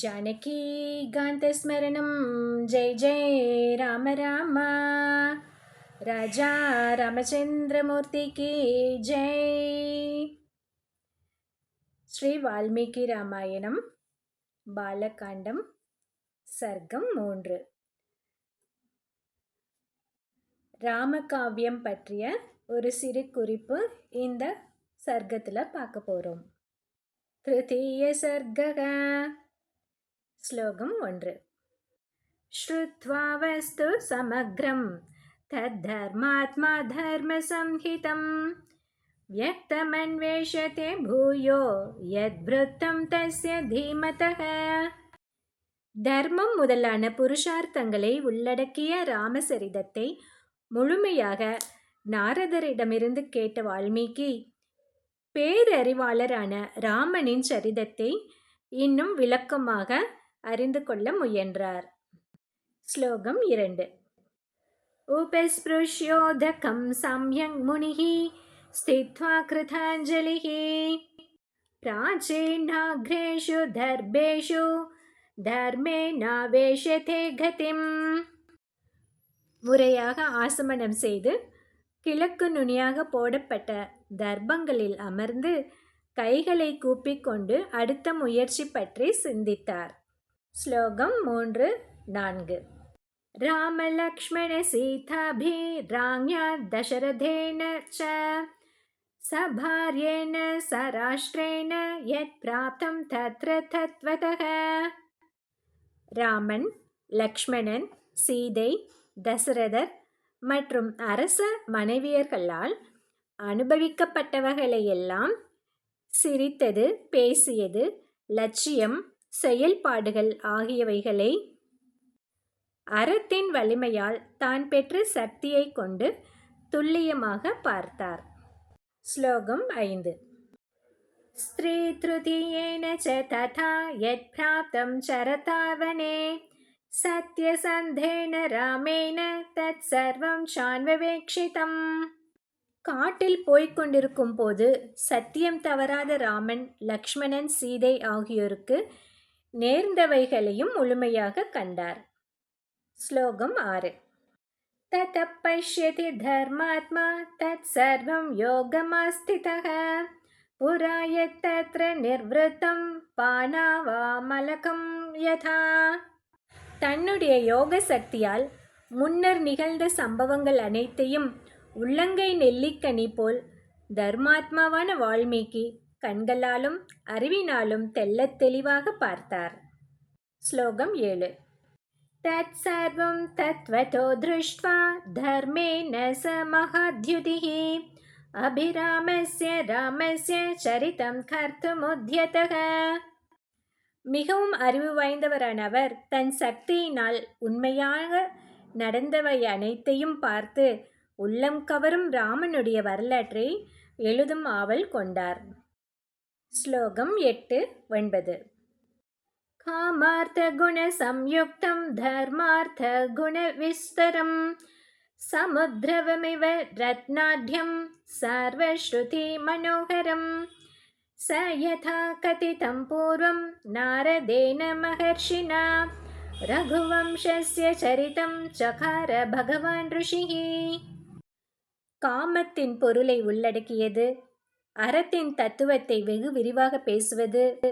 जानकीकान्तस्मरणं जय जय राम राम राजा रामचन्द्रमूर्ति की जय ஸ்ரீ வால்மீகி ராமாயணம் பாலகாண்டம் சர்க்கம் மூன்று ராமகாவியம் பற்றிய ஒரு சிறு குறிப்பு இந்த சர்க்கத்தில் பார்க்க போகிறோம் திருத்தீய சர்க்கக ஸ்லோகம் ஒன்று. ஸ்ருத்வா வஸ்து சமக்ரம் தத்தர்மாத்மா தர்மசம்ஹிதம் வியக்தமன்வேஷதே பூயோ யத்விருத்தம் தஸ்ய தீமதக தர்மம் முதலான புருஷார்த்தங்களை உள்ளடக்கிய ராமசரிதத்தை முழுமையாக நாரதரிடமிருந்து கேட்ட வால்மீகி பேரறிவாளரான ராமனின் சரிதத்தை இன்னும் விளக்கமாக அறிந்து கொள்ள முயன்றார் ஸ்லோகம் இரண்டு उपस्पृश्योदकं सम्यङ् मुनिः स्थित्वा कृताञ्जलिः प्राचीनाग्रेषु दर्भेषु தர்மேனாவேஷதே கதிம் முறையாக ஆசமனம் செய்து கிழக்கு நுனியாக போடப்பட்ட தர்ப்பங்களில் அமர்ந்து கைகளை கூப்பிக்கொண்டு அடுத்த முயற்சி பற்றி சிந்தித்தார் ஸ்லோகம் மூன்று நான்கு. ராமலக்ஷ்மண சீதாபி ராங்யா தசரதேன ச. சபாரியேன சராஷ்டிரேன யத் பிராப்தம் தத்ர தத்வதக. ராமன் லக்ஷ்மணன் சீதை தசரதர் மற்றும் அரச மனைவியர்களால் அனுபவிக்கப்பட்டவர்களையெல்லாம் சிரித்தது பேசியது லட்சியம் செயல்பாடுகள் ஆகியவைகளை அறத்தின் வலிமையால் தான் பெற்ற சக்தியை கொண்டு துல்லியமாக பார்த்தார் ஸ்லோகம் ஐந்து स्त्रीतृतीयेन च तथा यत्प्राप्तं चरतावने सत्यसन्धेन रामेण तत्सर्वं சான்வவேக்ஷிதம் காட்டில் போய்க் கொண்டிருக்கும் போது சத்தியம் தவறாத ராமன் லக்ஷ்மணன் சீதை ஆகியோருக்கு நேர்ந்தவைகளையும் முழுமையாக கண்டார். ஸ்லோகம் ஆறு. தத் பஷ்யதி தர்மாத்மா தத் சர்வம் யோகமாஸ்திதः புராயத்தத்ர நிர்வൃத்தம் பானாவாமலகம் யதா. தன்னுடைய யோக சக்தியால் முன்னர் நிகழ்ந்த சம்பவங்கள் அனைத்தையும் உள்ளங்கை நெல்லிக்கனி போல் தர்மாத்மாவான வால்மீகி கண்களாலும் அறிவினாலும் தெள்ளத் தெளிவாக பார்த்தார். ஸ்லோகம் ஏழு. தத் சர்வம் தத்வதோ திருஷ்டுவா தர்மே ச மகாத்யுதிः அபிராமஸ்ய ராமஸ்ய சரிதம் கர்த்துமுத்யதக. மிகவும் அறிவு வாய்ந்தவரான அவர் தன் சக்தியினால் உண்மையாக நடந்தவை அனைத்தையும் பார்த்து உள்ளம் கவரும் ராமனுடைய வரலாற்றை எழுதும் ஆவல் கொண்டார். ஸ்லோகம் எட்டு ஒன்பது காமார்த்த குண சம்யுக்தம் தர்மார்த்த குண விஸ்தரம் சமுத்திரவமிவ ரத்னாட்யம் சர்வஸ்ருதி மனோகரம் स यथा कथितं पूर्वं नारदेन महर्षिणा रघुवंशस्य चरितं चकार भगवान् ऋषिः காமத்தின் பொருளை உள்ளடக்கியது அறத்தின் தத்துவத்தை வெகு விரிவாக பேசுவது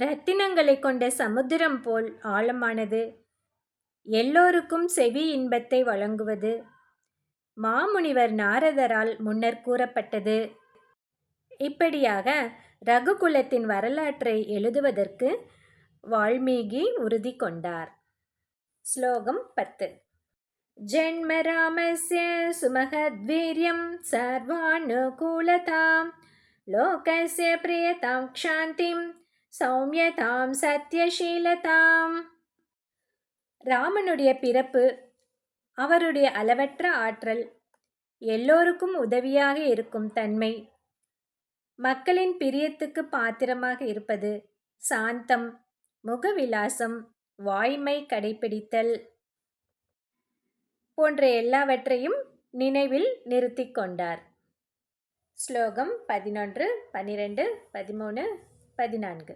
இரத்தினங்களை கொண்ட சமுத்திரம் போல் ஆழமானது எல்லோருக்கும் செவி இன்பத்தை வழங்குவது. மாமுனிவர் நாரதரால் முன்னர் கூறப்பட்டது. இப்படியாக ரகுகுலத்தின் வரலாற்றை எழுதுவதற்கு வால்மீகி உறுதி கொண்டார். ஸ்லோகம் பத்து. ஜென்மராமஸ்ய சுமகத்வீரியம் சர்வானுகூலதாம் லோகஸ்ய பிரியதாம் க்ஷாந்திம் சௌமியதாம் சத்யசீலதாம் ராமனுடைய பிறப்பு அவருடைய அளவற்ற ஆற்றல் எல்லோருக்கும் உதவியாக இருக்கும் தன்மை. மக்களின் பிரியத்துக்கு பாத்திரமாக இருப்பது சாந்தம் முகவிலாசம் வாய்மை கடைபிடித்தல் போன்ற எல்லாவற்றையும் நினைவில் நிறுத்தி கொண்டார். ஸ்லோகம் பதினொன்று பன்னிரெண்டு பதிமூணு பதினான்கு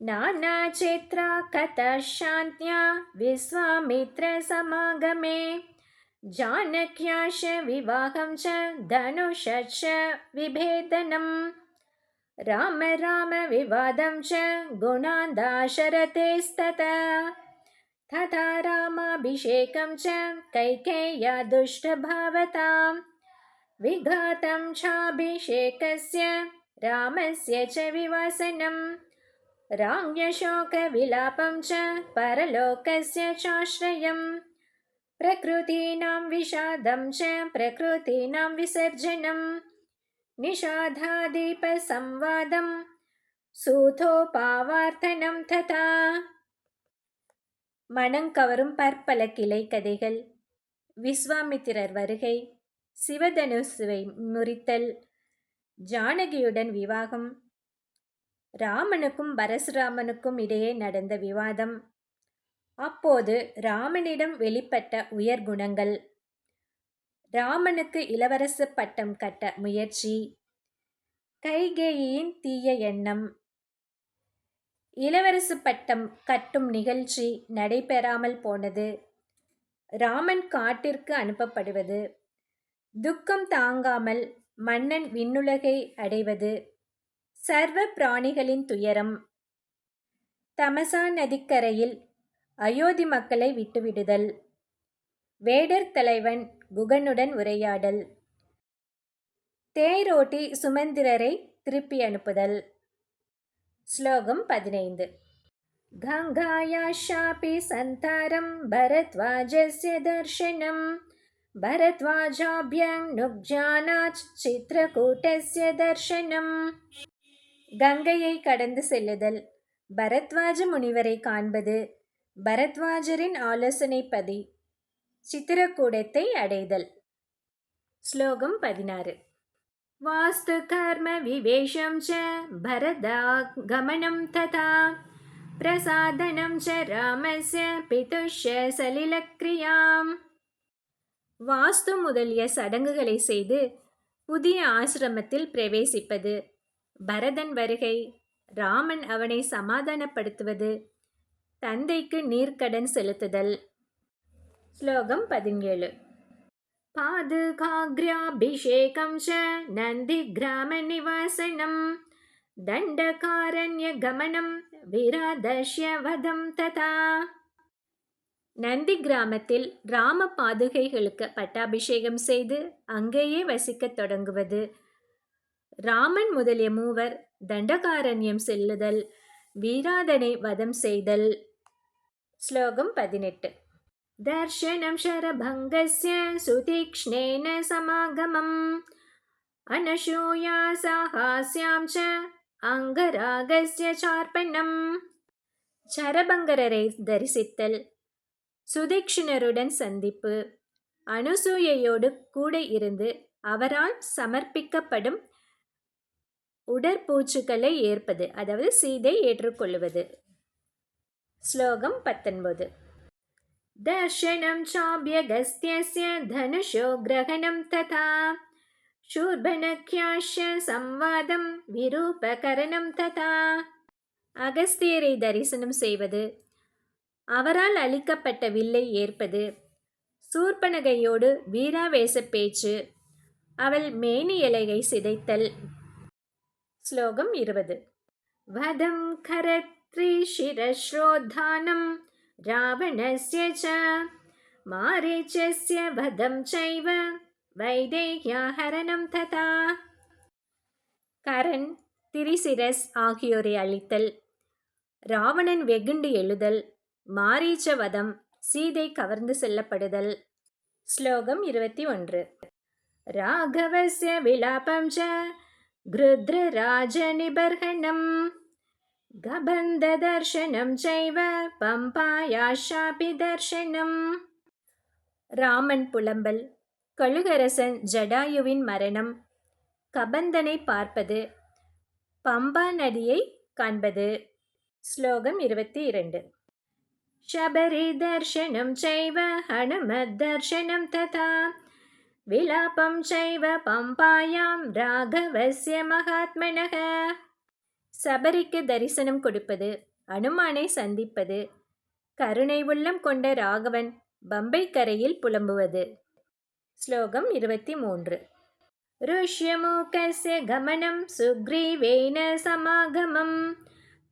नानाचित्रा कथः शान्त्या विश्वामित्रसमागमे जानक्याश विवाहं च धनुषश्च विभेदनम् राम राम विवादं च गुणान्दाशरतेस्तथा तथा रामाभिषेकं च कैकेय्या दुष्टभावताम् विघातं चाभिषेकस्य रामस्य च विवासनम् राम्यशोकविलापं च परलोकस्य चाश्रयम् प्रकृतीनां विषादं च प्रकृतीनां विसर्जनम् निषादादीपसंवादं சூதோபாவார்த்தனம் ததா மணங்கவரும் பற்பல கிளை கதைகள் விஸ்வாமித்திரர் வருகை சிவதனுசுவை முறித்தல் ஜானகியுடன் விவாகம் ராமனுக்கும் பரசுராமனுக்கும் இடையே நடந்த விவாதம். அப்போது ராமனிடம் வெளிப்பட்ட உயர் குணங்கள். ராமனுக்கு இளவரசு பட்டம் கட்ட முயற்சி. கைகேயின் தீய எண்ணம். இளவரசு பட்டம் கட்டும் நிகழ்ச்சி நடைபெறாமல் போனது. ராமன் காட்டிற்கு அனுப்பப்படுவது. துக்கம் தாங்காமல் மன்னன் விண்ணுலகை அடைவது சர்வ பிராணிகளின் துயரம் தமசா நதிக்கரையில் அயோத்தி மக்களை விட்டுவிடுதல் வேடர் தலைவன் குகனுடன் உரையாடல் தேரோட்டி சுமந்திரரை திருப்பி அனுப்புதல் ஸ்லோகம் பதினைந்து गङ्गायाशापि सन्तारं भरद्वाजस्य दर्शनं भरद्वाजाभ्यां नुग्जानात् சித்திரகூட்டஸ்ய தர்ஷனம் கங்கையை கடந்து செல்லுதல் பரத்வாஜ முனிவரை காண்பது பரத்வாஜரின் ஆலோசனைப்படி சித்திரக்கூடத்தை அடைதல் ஸ்லோகம் பதினாறு வாஸ்து கர்ம விவேஷம் ச भरदागमनं तथा प्रसादनं च रामस्य पितुष्य சலிலக்ரியாம் வாஸ்து முதலிய சடங்குகளை செய்து புதிய ஆசிரமத்தில் பிரவேசிப்பது. பரதன் வருகை ராமன் அவனை சமாதானப்படுத்துவது தந்தைக்கு நீர்க்கடன் செலுத்துதல். ஸ்லோகம் பதினேழு. பாதுகாகிராபிஷேகம் ச நந்தி கிராம நிவாசனம். தண்டகாரண்ய கமனம் விராதஷ்ய ததா. நந்தி கிராமத்தில் ராம பாதுகைகளுக்கு பட்டாபிஷேகம் செய்து அங்கேயே வசிக்கத் தொடங்குவது ராமன் முதலிய மூவர் தண்டகாரண்யம் செல்லுதல் வீராதனை வதம் செய்தல் ஸ்லோகம் பதினெட்டு दर्शनं शरभङ्गस्य सुतीक्ष्णेन समागमम् अनशूयासाहास्यां च அங்கராகஸ்ய சார்பணம் சரபங்கரரை தரிசித்தல் சுதீக்ஷணருடன் சந்திப்பு அனுசூயையோடு கூட இருந்து அவரால் சமர்ப்பிக்கப்படும் உடற்பூச்சுக்களை ஏற்பது அதாவது சீதை ஏற்றுக்கொள்வது ஸ்லோகம் பத்தொன்பது दर्शनं चाभ्यगस्त्यस्य धनुषो ग्रहणं तथा शूर्भनख्याश्च संवादं விரூபகரணம் ததா அகஸ்தியரை தரிசனம் செய்வது அவரால் அளிக்கப்பட்ட வில்லை ஏற்பது. சூர்பனகையோடு வீராவேச பேச்சு. அவள் மேனி இலையை சிதைத்தல். ஸ்லோகம் இருபது. வதம் கரத்ரிஷிரஸ்ரோதானம் ராவணஸ்ய ச. மாரீச்சஸ்ய வதம் சைவ. வைதேகியாஹரணம் ததா. கரண் திரிசிரஸ் ஆகியோரை அழித்தல். ராவணன் வெகுண்டு எழுதல். மாரீச்சவதம் சீதை கவர்ந்து செல்லப்படுதல். ஸ்லோகம் இருபத்தி ஒன்று. ராகவசிய விலாபம் ச கபந்த தர்ஷனம் சைவ பம்பாயாஷாபி தர்ஷனம். ராமன் புலம்பல். கழுகரசன் ஜடாயுவின் மரணம். கபந்தனை பார்ப்பது. பம்பா நதியை காண்பது. ஸ்லோகம் இருபத்தி இரண்டு. शबरी दर्शनं चैव हनुमद्दर्शनं तथा विलापं चैव पम्पायां राघवस्य महात्मनः சபரிக்கு தரிசனம் கொடுப்பது அனுமானை சந்திப்பது கருணை உள்ளம் கொண்ட ராகவன் பம்பை கரையில் புலம்புவது ஸ்லோகம் இருபத்தி மூன்று ऋष्यमूकस्य गमनं सुग्रीवेन समागमं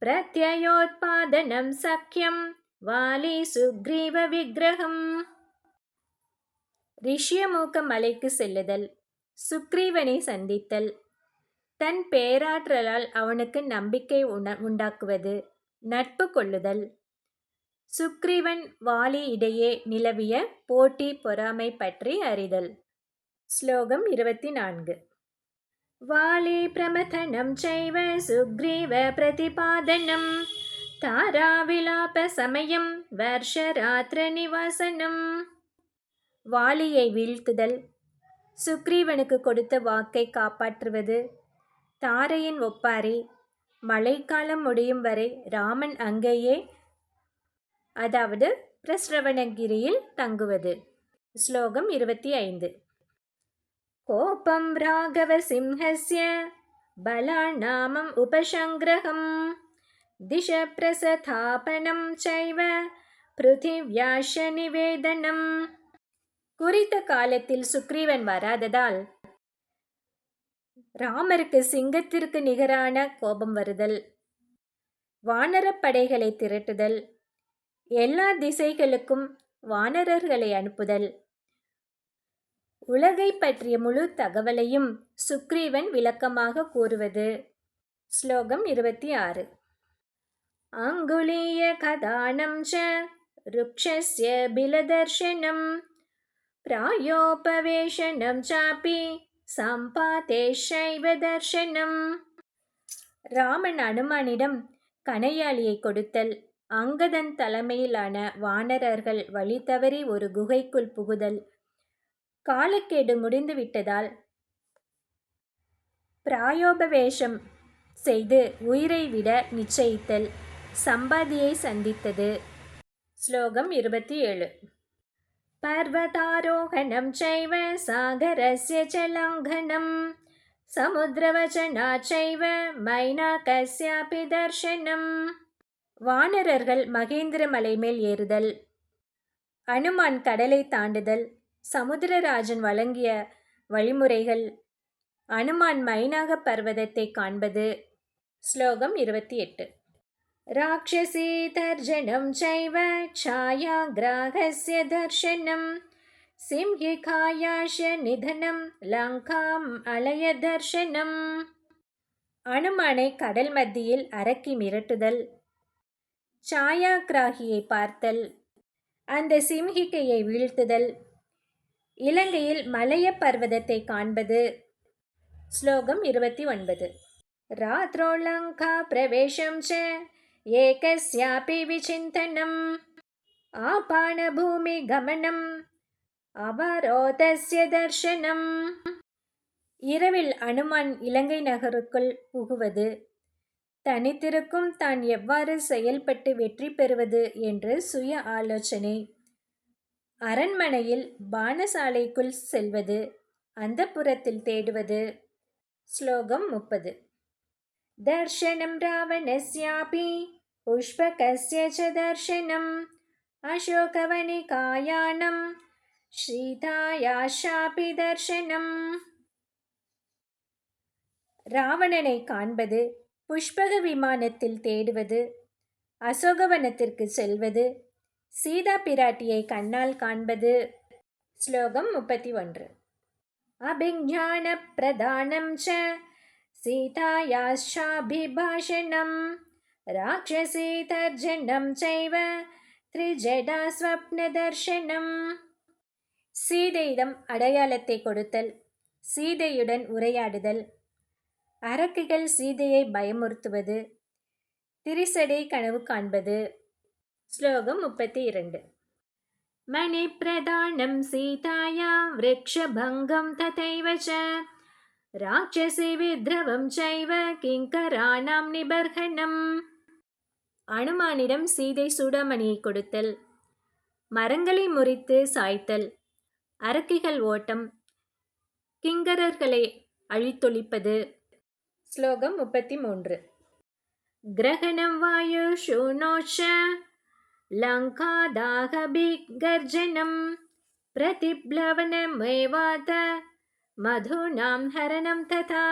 प्रत्ययोत्पादनं सख्यं வாலி சுக்ரீவ விக்கிரகம் ரிஷியமூக்க மலைக்கு செல்லுதல் சுக்ரீவனை சந்தித்தல். தன் பேராற்றலால் அவனுக்கு நம்பிக்கை உண உண்டாக்குவது நட்பு கொள்ளுதல். சுக்ரீவன் வாலி இடையே நிலவிய போட்டி பொறாமை பற்றி அறிதல். ஸ்லோகம் இருபத்தி நான்கு வாலி பிரமதனம் செய்வ சுக்ரீவ பிரதிபாதனம். தாரா விலாப தாராவிலாபசமயம் வர்ஷராத்திர நிவாசனம். வாளியை வீழ்த்துதல். சுக்ரீவனுக்கு கொடுத்த வாக்கை காப்பாற்றுவது. தாரையின் ஒப்பாரி. மழைக்காலம் முடியும் வரை ராமன் அங்கேயே அதாவது பிரஸ்ரவணகிரியில் தங்குவது. ஸ்லோகம் இருபத்தி ஐந்து கோபம் ராகவ சிம்ஹஸ்ய பலாநாமம் உபசங்கிரகம். दिशप्रसथापनं चैव பிருத்திவ்யாஷ நிவேதனம் குறித்த காலத்தில் சுக்ரீவன் வராததால் ராமருக்கு சிங்கத்திற்கு நிகரான கோபம் வருதல் வானரப் படைகளை திரட்டுதல் எல்லா திசைகளுக்கும் வானரர்களை அனுப்புதல் உலகை பற்றிய முழு தகவலையும் சுக்ரீவன் விளக்கமாக கூறுவது ஸ்லோகம் இருபத்தி ஆறு அங்குலீய கதானம் ச बिलदर्शनं பிலதர்ஷனம் பிராயோபவேஷனம் சாப்பி சம்பாதேஷைவ தர்ஷனம் ராமன் அனுமானிடம் கனையாளியை கொடுத்தல் அங்கதன் தலைமையிலான வானரர்கள் வழி தவறி ஒரு குகைக்குள் புகுதல். காலக்கேடு முடிந்து விட்டதால் பிராயோபவேஷம் செய்து உயிரை விட நிச்சயித்தல். சம்பாதியை சந்தித்தது. ஸ்லோகம் இருபத்தி ஏழு. பர்வதாரோகணம் சைவ सागरस्य च लङ्घनं சமுத்திரவச்சனா சைவ மைனா கஸ்யாபி தர்ஷனம். வானரர்கள் மகேந்திர மலை மேல் ஏறுதல். அனுமான் கடலை தாண்டுதல். சமுத்திரராஜன் வழங்கிய வழிமுறைகள். அனுமான் மைனாக பர்வதத்தை காண்பது. ஸ்லோகம் இருபத்தி எட்டு. ராட்சசி தர்ஜனம் சைவ छायाग्राहस्य दर्शनं சிம்ஹிகாயாஷ நிதனம் லங்காம் அலய தர்ஷனம் அனுமானை கடல் மத்தியில் அரக்கி மிரட்டுதல் சாயாகிராகியை பார்த்தல் அந்த சிம்ஹிகையை வீழ்த்துதல் இலங்கையில் மலைய பர்வதத்தை காண்பது ஸ்லோகம் இருபத்தி ஒன்பது ராத்ரோலங்கா பிரவேசம் ச एकस्यापि विचिन्तनम् ஆபானபூமி அபரோதஸ்ய தர்ஷனம். இரவில் அனுமான் இலங்கை நகருக்குள் புகுவது. தனித்திருக்கும் தான் எவ்வாறு செயல்பட்டு வெற்றி பெறுவது என்று சுய ஆலோசனை. அரண்மனையில் பானசாலைக்குள் செல்வது. அந்த புறத்தில் தேடுவது. ஸ்லோகம் முப்பது. தர்ஷனம் रावणस्यापि पुष्पकस्य च தர்ஷனம் अशोकवनिकायानं ஸ்ரீதாயாஷாபி தர்ஷனம் ராவணனை காண்பது புஷ்பக விமானத்தில் தேடுவது அசோகவனத்திற்கு செல்வது சீதா பிராட்டியை கண்ணால் காண்பது। ஸ்லோகம் முப்பத்தி ஒன்று. அபிஞான பிரதானம் ச சீதாயாஷாபிபாஷணம் ராட்சசி தர்ஜனம் செய்வ த்ரிஜடா ஸ்வப்ன தர்ஷனம் சீதையிடம் அடையாளத்தை கொடுத்தல் சீதையுடன் உரையாடுதல் அரக்கிகள் சீதையை பயமுறுத்துவது திரிசடை கனவு காண்பது ஸ்லோகம் முப்பத்தி இரண்டு मणिप्रदानं सीताया वृक्षभङ्गं तथैव ராட்சசி திரவம் சைவ கிங்கராணாம் நிபர்ஹணம் அனுமானிடம் சீதை சூடாமணியை கொடுத்தல். மரங்களை முறித்து சாய்த்தல். அரக்கிகள் ஓட்டம். கிங்கரர்களை அழித்தொழிப்பது. ஸ்லோகம் முப்பத்தி மூன்று கிரகணம் வாயு ஷூனோஷ லங்காதாக பிகர்ஜனம் பிரதிப்ளவனமேவாத. மதுனாம் ஹரணம் ததா.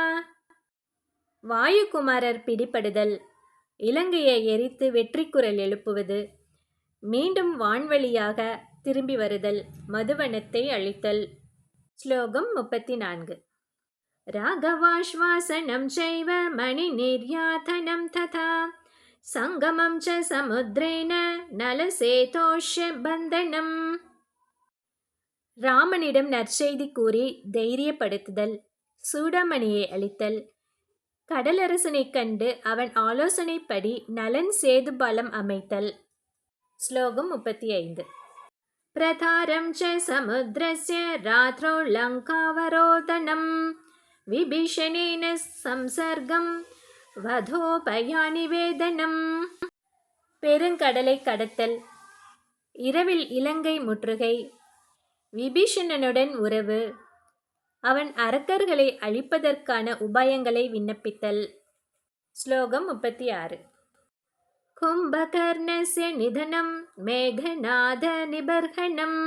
வாயுகுமாரர் பிடிபடுதல். இலங்கையை எரித்து வெற்றி குரல் எழுப்புவது. மீண்டும் வான்வழியாக திரும்பி வருதல். மதுவனத்தை அழித்தல். ஸ்லோகம் முப்பத்தி நான்கு ராகவாஸ்வாசனம் செய்வ மணி நிர்யாதனம் ததா. சங்கமம் ச சமுத்திரேன நலசேதோஷ பந்தனம். ராமனிடம் நற்செய்தி கூறி தைரியப்படுத்துதல் சூடாமணியை அளித்தல் கடலரசனைக் கண்டு அவன் ஆலோசனைப்படி நலன் சேதுபாலம் அமைத்தல். ஸ்லோகம் முப்பத்தி ஐந்து பிரதாரம் ச சமுத்திரஸ்ய ராத்ரோ லங்காவரோதனம். விபீஷணேன சம்சர்க்கம் வதோபயானிவேதனம் பெருங்கடலை கடத்தல். இரவில் இலங்கை முற்றுகை. விபீஷணனுடன் உறவு. அவன் அரக்கர்களை அழிப்பதற்கான உபாயங்களை விண்ணப்பித்தல். ஸ்லோகம் முப்பத்தி ஆறு கும்பகர்ணஸ்ய நிதனம் மேகநாத நிபர்ஹணம்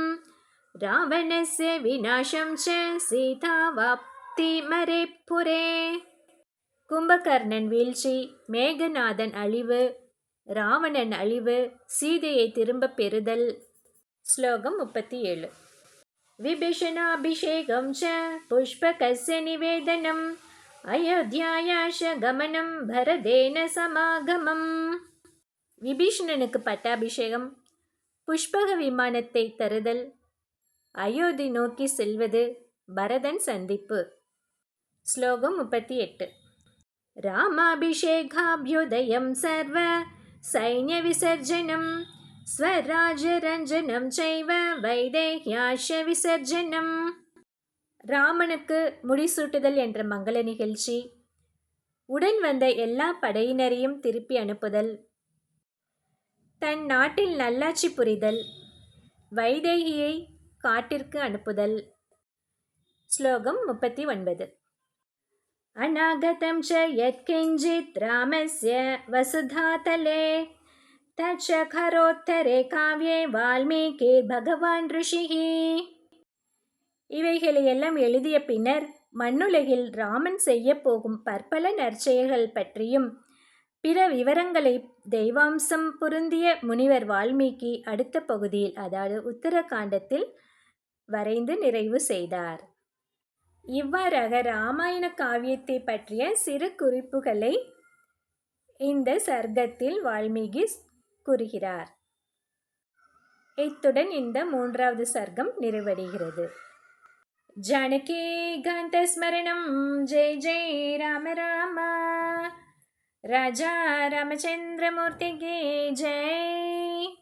ராவணஸ்ய விநாசம் ச சீதாவாப்தி மரேப்புரே கும்பகர்ணன் வீழ்ச்சி மேகநாதன் அழிவு ராவணன் அழிவு சீதையை திரும்பப் பெறுதல். ஸ்லோகம் முப்பத்தி ஏழு विभीषणाभिषेकं च पुष्पकस्य निवेदनम् अयोध्यायाश கமனம் பரதேன சமாகமம் விபீஷணனுக்கு பட்டாபிஷேகம் புஷ்பக விமானத்தை தருதல் அயோத்தி நோக்கி செல்வது பரதன் சந்திப்பு ஸ்லோகம் முப்பத்தி எட்டு ராமாபிஷேகாபியுதயம் சர்வ சைன்ய விசர்ஜனம் ஸ்வராஜரஞ்சனம் செய்வ வைதேஹ்யாஷ விசர்ஜனம் ராமனுக்கு முடிசூட்டுதல் என்ற மங்கள நிகழ்ச்சி. உடன் வந்த எல்லா படையினரையும் திருப்பி அனுப்புதல். தன் நாட்டில் நல்லாட்சி புரிதல். வைதேகியை காட்டிற்கு அனுப்புதல். ஸ்லோகம் முப்பத்தி ஒன்பது. அநாகதம் ச யத்கிஞ்சித் ராமஸ்ய வசுதாதலே. தச்சகரோத்தரே காவியே வால்மீகி பகவான் ரிஷிகி. இவைகளை எல்லாம் எழுதிய பின்னர் மண்ணுலகில் ராமன் செய்ய போகும் பற்பல நற்செயல்கள் பற்றியும் பிற விவரங்களை தெய்வாம்சம் பொருந்திய முனிவர் வால்மீகி அடுத்த பகுதியில் அதாவது உத்தரகாண்டத்தில் வரைந்து நிறைவு செய்தார். இவ்வாறாக ராமாயண காவியத்தை பற்றிய சிறு குறிப்புகளை இந்த சர்க்கத்தில் வால்மீகி கூறுகிறார். இத்துடன் இந்த மூன்றாவது சர்க்கம் நிறைவடைகிறது. ஜானகி காந்த ஸ்மரணம். ஜெய் ஜெய் ராம ராமா. ராஜா ராமச்சந்திரமூர்த்திக்கு ஜெய்.